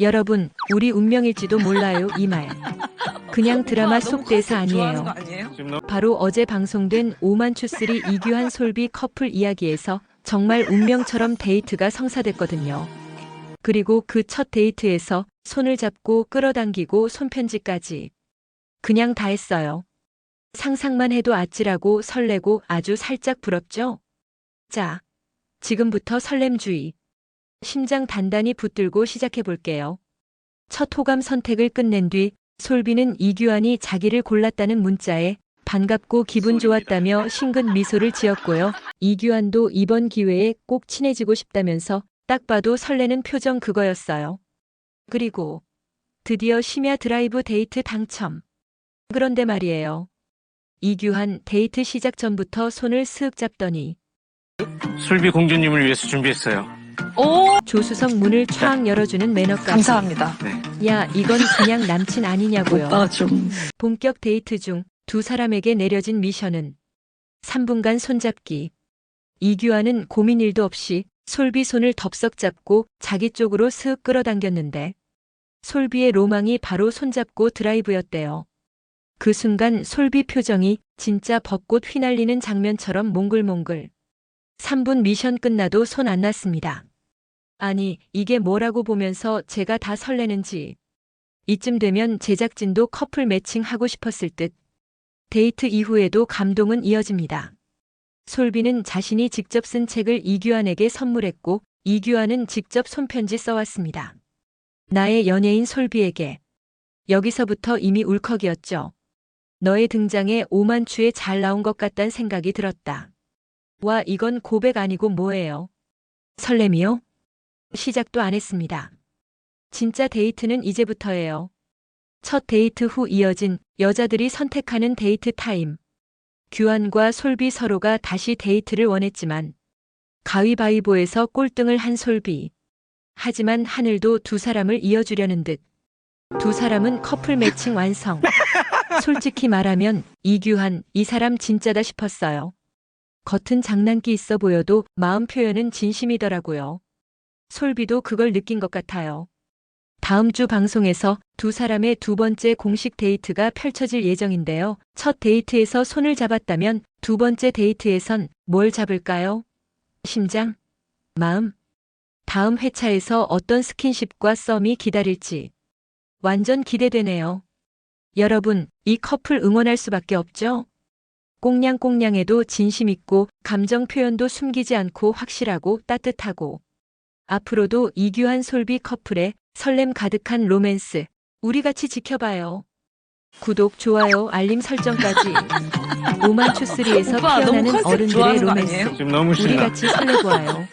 여러분, 우리 운명일지도 몰라요, 이 말. 그냥 드라마 속 대사 아니에요. 바로 어제 방송된 오만추3 이규한 솔비 커플 이야기에서 정말 운명처럼 데이트가 성사됐거든요. 그리고 그 첫 데이트에서 손을 잡고 끌어당기고 손편지까지. 그냥 다 했어요. 상상만 해도 아찔하고 설레고 아주 살짝 부럽죠? 자, 지금부터 설렘주의. 심장 단단히 붙들고 시작해 볼게요. 첫 호감 선택을 끝낸 뒤 솔비는 이규환이 자기를 골랐다는 문자에 반갑고 기분 좋았다며 싱긋 미소를 지었고요. 이규환도 이번 기회에 꼭 친해지고 싶다면서 딱 봐도 설레는 표정 그거였어요. 그리고 드디어 심야 드라이브 데이트 당첨. 그런데 말이에요. 이규환 데이트 시작 전부터 손을 슥 잡더니 술비 공주님을 위해서 준비했어요. 오, 조수석 문을 촥 열어주는 매너까지. 감사합니다. 네. 야, 이건 그냥 남친 아니냐고요. 오빠 좀. 본격 데이트 중 두 사람에게 내려진 미션은 3분간 손잡기. 이규환은 고민 일도 없이 솔비 손을 덥석 잡고 자기 쪽으로 슥 끌어당겼는데 솔비의 로망이 바로 손잡고 드라이브였대요. 그 순간 솔비 표정이 진짜 벚꽃 휘날리는 장면처럼 몽글몽글. 3분 미션 끝나도 손 안 났습니다. 아니, 이게 뭐라고 보면서 제가 다 설레는지. 이쯤 되면 제작진도 커플 매칭 하고 싶었을 듯. 데이트 이후에도 감동은 이어집니다. 솔비는 자신이 직접 쓴 책을 이규환에게 선물했고, 이규환은 직접 손편지 써왔습니다. 나의 연예인 솔비에게. 여기서부터 이미 울컥이었죠. 너의 등장에 오만추에 잘 나온 것 같단 생각이 들었다. 와, 이건 고백 아니고 뭐예요? 설렘이요? 시작도 안 했습니다. 진짜 데이트는 이제부터예요. 첫 데이트 후 이어진 여자들이 선택하는 데이트 타임. 규환과 솔비 서로가 다시 데이트를 원했지만 가위바위보에서 꼴등을 한 솔비. 하지만 하늘도 두 사람을 이어주려는 듯. 두 사람은 커플 매칭 완성. 솔직히 말하면 이규환 이 사람 진짜다 싶었어요. 겉은 장난기 있어 보여도 마음 표현은 진심이더라고요. 솔비도 그걸 느낀 것 같아요. 다음 주 방송에서 두 사람의 두 번째 공식 데이트가 펼쳐질 예정인데요. 첫 데이트에서 손을 잡았다면 두 번째 데이트에선 뭘 잡을까요? 심장? 마음? 다음 회차에서 어떤 스킨십과 썸이 기다릴지. 완전 기대되네요. 여러분, 이 커플 응원할 수밖에 없죠? 꽁냥꽁냥해도 진심 있고 감정 표현도 숨기지 않고 확실하고 따뜻하고 앞으로도 이규한 솔비 커플의 설렘 가득한 로맨스 우리 같이 지켜봐요. 구독, 좋아요, 알림 설정까지 오만추3에서 오빠, 너무 피어나는 컨셉 어른들의 좋아하는 거 로맨스 아니에요? 지금 너무 우리. 같이 설레보아요.